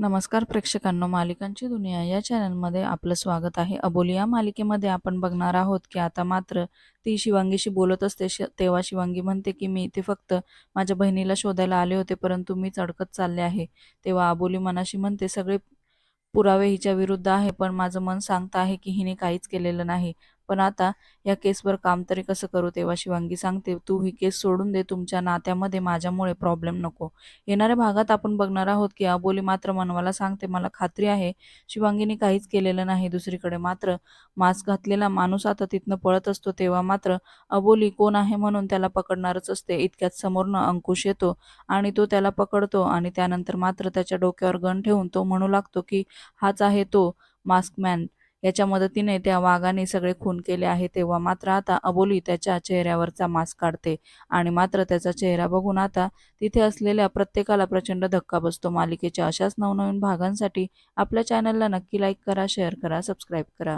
नमस्कार प्रेक्षकांनो मालिकांची दुनिया या चॅनलमध्ये आपलं स्वागत आहे. अबोली या मालिकेमध्ये आपण बघणार आहोत की आता मात्र ती शिवांगीशी बोलत असते. श तेव्हा शिवांगी म्हणते की मी इथे फक्त माझ्या बहिणीला शोधायला आले होते परंतु मीच अडकत चालले आहे. तेव्हा अबोली मनाशी म्हणते सगळे पुरावे हिच्या विरुद्ध आहे पण माझं मन सांगतं आहे की हिने काहीच केलेलं नाही. पण आता या केसवर काम तरी कसं करू तेव्हा शिवांगी सांगते तू ही केस सोडून दे तुमच्या नात्यामध्ये माझ्यामुळे प्रॉब्लेम नको. येणाऱ्या भागात आपण बघणार आहोत की अबोली मात्र मनवाला सांगते मला खात्री आहे शिवांगीने काहीच केलेलं नाही दुसरीकडे. मात्र मास्क घातलेला माणूस आता तिथनं पळत असतो तेव्हा मात्र अबोली कोण आहे म्हणून त्याला पकडणारच असते. इतक्यात समोरनं अंकुश येतो आणि तो त्याला पकडतो आणि त्यानंतर मात्र त्याच्या डोक्यावर गण ठेवून तो म्हणू लागतो की हाच आहे तो मास्कमॅन याच्या मदतीने त्या वाघाने सगळे खून केले आहे तेव्हा मात्र आता अबोली त्याच्या चेहऱ्यावरचा मास्क काढते आणि मात्र त्याचा चेहरा बघून आता तिथे असलेल्या प्रत्येकाला प्रचंड धक्का बसतो. मालिकेच्या अशाच नवनवीन भागांसाठी आपल्या चॅनलला नक्की लाईक करा शेअर करा सबस्क्राईब करा.